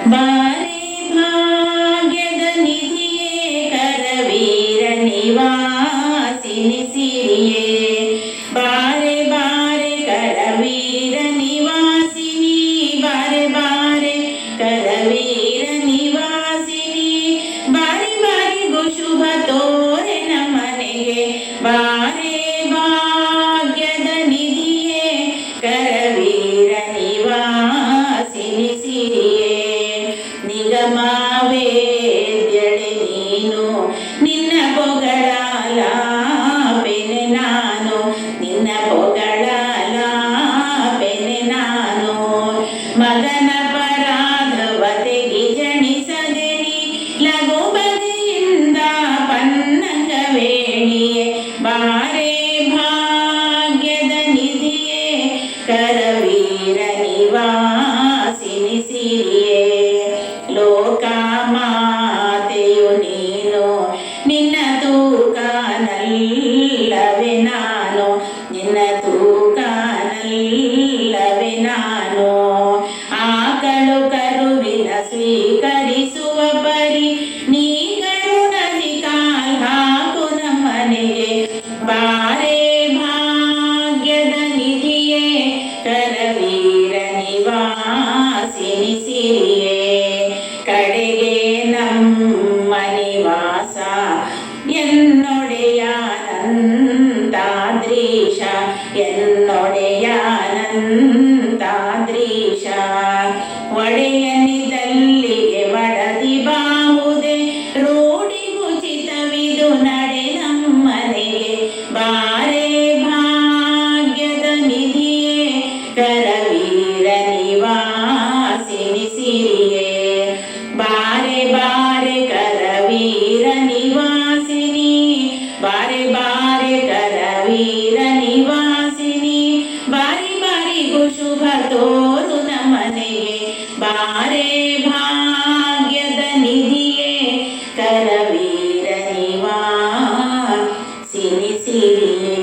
ಬಾರೆ ಭಾಗ್ಯದ ನಿಧಿಯೇ ಕರವೀರ ನಿವಾಸಿನಿ ನಿಗಮವೇದ್ಯಳೆ ನೀನು, ನಿನ್ನ ಪೊಗಳಲಾಪೆನೆ ನಾನು, ನಿನ್ನ ಪೊಗಳಲಾಪೆನೆ ನಾನು. ಮಗನ ಪರಾಧವ ತೆಗಿ ಜಣಿಸದೆ ನೀ ಲಘು ಬಗೆಯಿಂದ ಪನ್ನಂಗ ವೇಣಿಯೇ ಭಾಗ್ಯದ ನಿಧಿಯೇ, ಕರವೀರ ನಿವಾಸಿನಿ ಸಿರಿಯೇ. ಲೋಕ ಮಾತೆಯು ನೀನು ನಿನ್ನ ತೂಕನಲ್ಲವೇ ನಾನು ನಿನ್ನ ತೂಕನಲ್ಲವೇ ನಾನು ಆಕಳು ಕರುವಿನ ಸ್ವೀಕರಿಸುವ ಪರಿ ನೀ ಕರುಣದಿ ಕಾಲ್ ಹಾಕು ನಮ್ಮನೆಗೆ ಬಾರೆ ಭಾಗ್ಯದ ನಿಧಿಯೇ ಕರವೀರ ನಿವಾಸಿನಿ ನಮ್ಮ ನಿವಾಸ ಎನ್ನೊಡೆಯಾನಂತಾದ್ರೀಶ ಎನ್ನೊಡೆಯಾನಂತಾದ್ರೀಶ ಒಡೆಯನಿದಲ್ಲಿಗೆ ಮಡದಿ ಬಾಹುದೆ ರೂಢಿಗುಚಿತವಿದು ನಡೆ ನಮ್ಮನೆಗೆ. ಬಾರೆ ಭಾಗ್ಯದ ನಿಧಿಯೇ, ಕರವೀರ ನಿವಾಸಿನಿ ಬಾರಿ ಬಾರಿ ಕರವೀರ ನಿವಾಸಿನಿ ಬಾರಿ ಬಾರಿಗೂ ಶುಭ ತೋರು ನಮನೆಗೆ ಬಾರೇ ಭಾಗ್ಯದ ನಿಧಿಯೇ ಕರವೀರ ನಿವಾಸಿನಿ ಸಿರಿಯೇ